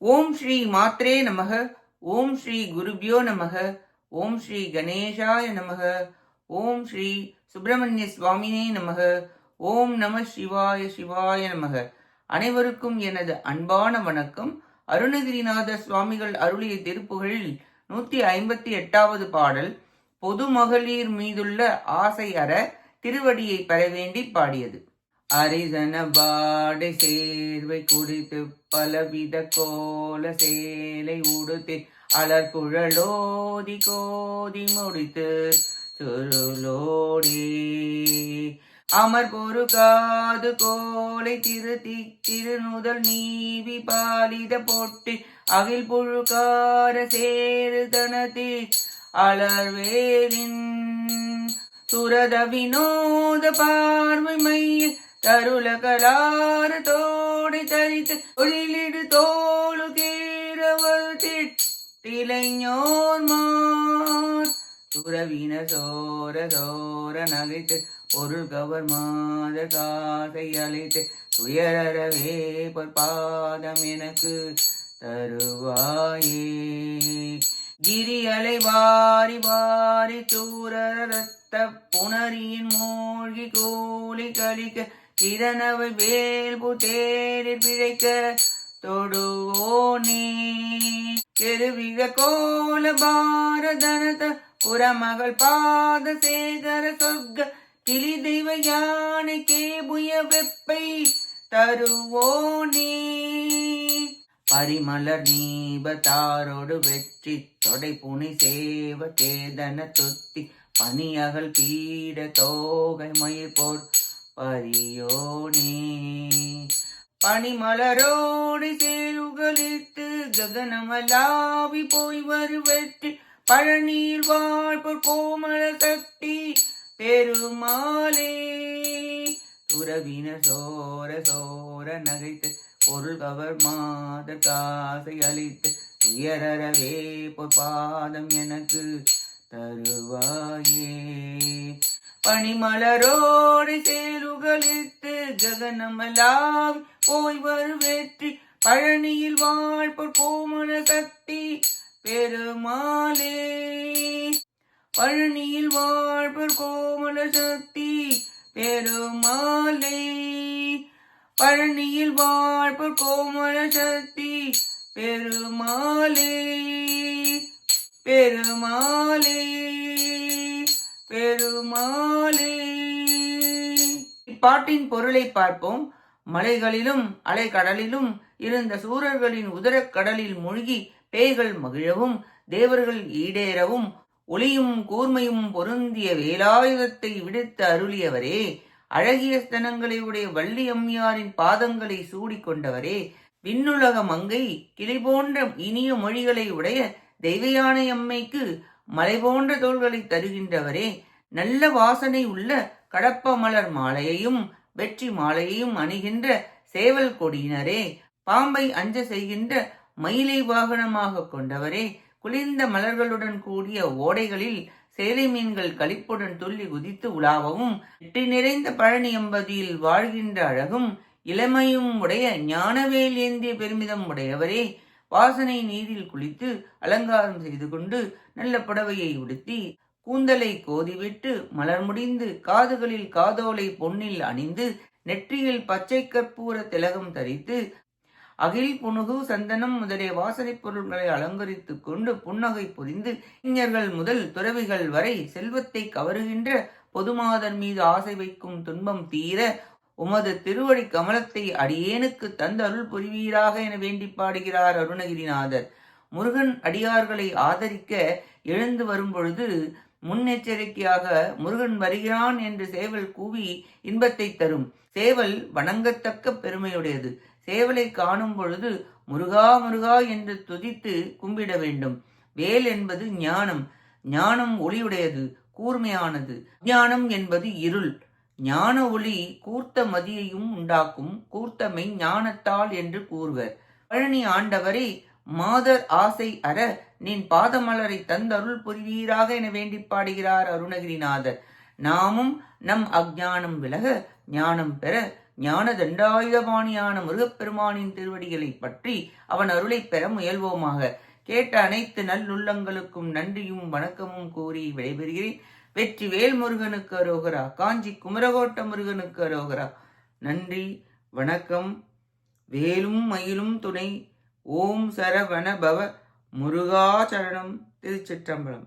ஓம் ஸ்ரீ மாத்ரே நமக. ஓம் ஸ்ரீ குருபியோ நமக. ஓம் ஸ்ரீ கணேஷாய நமக. ஓம் ஸ்ரீ சுப்பிரமணிய சுவாமினே நமக. ஓம் நம சிவாய சிவாய நமக. அனைவருக்கும் எனது அன்பான வணக்கம். அருணகிரிநாத சுவாமிகள் அருளிய திருப்புகழில் நூத்தி ஐம்பத்தி எட்டாவது பாடல் பொது மகளிர் மீதுள்ள ஆசை அற திருவடியை பெற வேண்டி பாடியது. அரிசன பாடை சேர்வை குடித்து பலவித கோல சேலை உடுத்தி அலர்குழலோதி கோதி முடித்து சுருளோடி. அமர் பொரு காது கோலை திருத்தி திருநுதல் நீவி பாலித பொட்டி அகில் புழுக்கார சேரு தனதி அலர்வேலின் சுரத வினோத பார்வை மையில் தருள கலார தோடை தரித்து தொழிலிடு தோழு கீரவள் திளைஞோர் மார். துறவின சோர சோர நகைத்து பொருள் கவர் மாத காசை அழைத்து துயரவே பொற்பாதம் எனக்கு தருவாயே. கிரி அலை வாரி வாரி தூர ரத்த புனரியின் மூழ்கி கோழி கழிக்க இதனவை வேல்பு தேரில் பிழைக்க தொடுவோனே. கெருவிக கோல பாரதனத புறமகள் பாத சேகர சொர்க்க கிளி தெய்வ யானைக்கே புய வெப்பை தருவோனே. பரிமலர் நீபத்தாரோடு வெற்றி தொடை புனி சேவ சேதன துத்தி பனியகல் பீட தோகை மயிர் போர் பரியோனே பனிமலரோடு சேருகளித்து ககனமலாவி போய் வருவற்றி பழநீர் வாழ்பர் கோமல சக்தி பெருமாளே. துறவின சோர சோர நகைத்து பொருள் கவர் மாத காசை அளித்து உயரவே பொற்பாதம் எனக்கு தருவாயே பனிமலரோடு சேருகளித்து ஜெகனமலாம் போய் வருவேற்றி பழனியில் வாழ்போர் கோமல சக்தி பெருமாளே. பழனியில் வாழ்போர் கோமல சக்தி பெருமாளே. பழனியில் வாழ்போர் கோமல சக்தி பெருமாளே. பெருமாளே. பெருமாளே. இப்பாட்டின் பொருளை பார்ப்போம். மலைகளிலும் அலைக்கடலிலும் இருந்த சூரர்களின் உதரக் கடலில் மூழ்கி பேய்கள் மகிழவும் தேவர்கள் ஈடேறவும் ஒளியும் கூர்மையும் பொருந்திய வேலாயுதத்தை விடுத்து அருளியவரே அழகிய ஸ்தனங்களை உடைய வள்ளி அம்மையாரின் பாதங்களை சூடிக்கொண்டவரே விண்ணுலக மங்கை கிளை போன்ற இனிய மொழிகளை உடைய தெய்வயானை அம்மைக்கு மலை போன்ற தோள்களை தருகின்றவரே நல்ல வாசனை உள்ள கடப்ப மலர் மாலையையும் வெற்றி மாலையையும் அணிகின்ற சேவல் கொடியினரே பாம்பை அஞ்ச செய்கின்ற மயிலை வாகனமாக கொண்டவரே குளிர்ந்த மலர்களுடன் கூடிய ஓடைகளில் சேலை மீன்கள் களிப்புடன் துள்ளி குதித்து உலாவவும் வெற்றி நிறைந்த பழனி எம்பதியில் வாழ்கின்ற அழகும் இளமையும் உடைய ஞானவேல் ஏந்திய பெருமிதம் உடையவரே வாசனை நீரில் குளித்து அலங்காரம் செய்து கொண்டு நல்ல புடவையை உடுத்தி கூந்தலை கோதிவிட்டு மலர் முடிந்து காதுகளில் காதோலை பொன்னில் அணிந்து நெற்றியில் பச்சை கற்பூர திலகம் தரித்து அகில் புனுகு சந்தனம் முதலிய வாசனைப் பொருட்களை அலங்கரித்துக் கொண்டு புன்னகை புரிந்து இளைஞர்கள் முதல் துறவிகள் வரை செல்வத்தை கவருகின்ற பொதுமாதர் மீது ஆசை வைக்கும் துன்பம் தீர உமது திருவடி கமலத்தை அடியேனுக்கு தந்த அருள் புரிவீராக என வேண்டி பாடுகிறார் அருணகிரிநாதர். முருகன் அடியார்களை ஆதரிக்க எழுந்து வரும்பொழுது முன்னெச்சரிக்கையாக முருகன் வருகிறான் என்று சேவல் கூவி இன்பத்தை தரும். சேவல் வணங்கத்தக்க பெருமையுடையது. சேவலை காணும் பொழுது முருகா முருகா என்று துதித்து கும்பிட வேண்டும். வேல் என்பது ஞானம். ஞானம் ஒளியுடையது கூர்மையானது. ஞானம் என்பது இருள். ஞான ஒளி கூர்த்த மதியையும் உண்டாக்கும். கூர்த்தமை ஞானத்தால் என்று கூறுவர். பழனி ஆண்டவரை மாதர் ஆசை அற நின் பாதமலரை தந்தருள் புரிவீராக என வேண்டி பாடுகிறார் அருணகிரிநாதர். நாமும் நம் அஜானம் விலக ஞானம் பெற ஞான தண்டாயுதபாணியான முருகப்பெருமானின் திருவடிகளை பற்றி அவன் அருளைப் பெற முயல்வோமாக. கேட்ட அனைத்து நல்லுள்ளங்களுக்கும் நன்றியும் வணக்கமும் கூறி விடைபெறுகிறேன். வெற்றி வேல் முருகனுக்கு அரோகரா காஞ்சி குமரகோட்ட முருகனுக்கு அரோகரா. நன்றி வணக்கம். வேலும் மயிலும் துணை. ஓம் சரவண பவ முருகாச்சரணம் திருச்சிற்றம்பலம்.